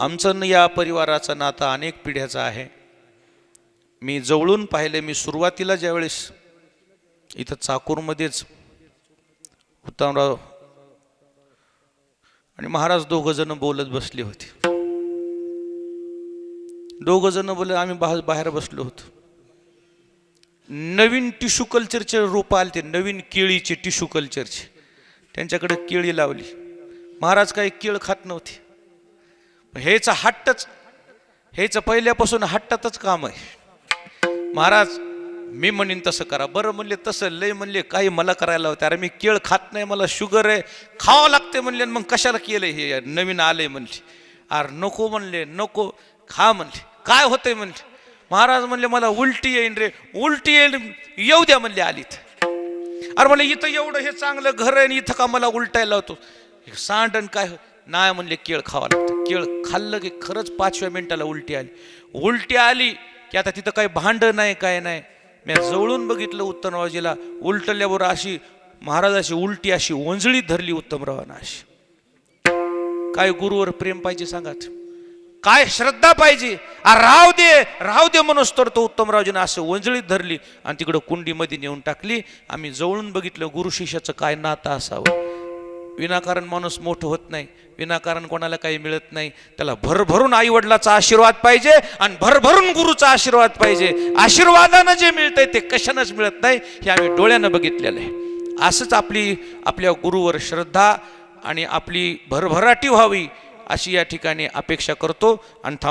आमचं या परिवाराचं नातं अनेक पिढ्याचं आहे. मी जवळून पाहिले मी सुरुवातीला ज्यावेळेस इथं चाकूरमध्येच उत्तमराव आणि महाराज दोघं जण बोलत बसले होते. दोघं जण बोलत आम्ही बाहेर बाहेर बसलो होतो. नवीन टिश्यू कल्चरचे रोपं आले ते नवीन केळीचे टिश्यू कल्चरचे. त्यांच्याकडे केळी लावली. महाराज काही केळ खात नव्हते. हेच हट्टच. हेच पहिल्यापासून हट्टातच काम आहे. महाराज मी म्हणेन तसं करा. बरं म्हणले तसं लय म्हणले काही मला करायला होतं. अरे मी केळ खात नाही मला शुगर आहे. खावं लागते म्हणले आणि मग कशाला केलं हे? नवीन आलंय म्हणले. अरे नको म्हणले नको. खा म्हणले. काय होतंय म्हणले? महाराज म्हणले मला उलटी येईन रे. उलटी येईन येऊ द्या म्हणले आलीत. अरे म्हणले इथं एवढं हे चांगलं घर आहे आणि इथं का मला उलटायला होतो सांडण काय हो- नाही म्हणले केळ खावा लागतं. केळ खाल्लं की खरंच पाचव्या मिनिटाला उलटी आली. उलटी आली की आता तिथं काही भांड नाही काय नाही. मी जवळून बघितलं उत्तमरावजीला. उलटल्यावर अशी महाराजाची उलटी अशी ओंजळी धरली उत्तमरावांना अशी. काय गुरुवर प्रेम पाहिजे सांगात? काय श्रद्धा पाहिजे? आ, राव दे राव दे म्हणूस तर तो उत्तमरावजीने असं वंजळीत धरली आणि तिकडं कुंडीमध्ये नेऊन टाकली. आम्ही जवळून बघितलं गुरु शिष्याचं काय नातं असावं. विनाकारण माणूस मोठं होत नाही विनाकारण कोणाला काही मिळत नाही. त्याला भरभरून आईवडिलाचा आशीर्वाद पाहिजे आणि भरभरून गुरुचा आशीर्वाद पाहिजे. आशीर्वादानं जे मिळतंय ते कशानंच मिळत नाही हे आम्ही डोळ्यानं बघितलेलं आहे. असंच आपली आपल्या गुरुवर श्रद्धा आणि आपली भरभराटी व्हावी अशी या ठिकाणी अपेक्षा करतो. आणि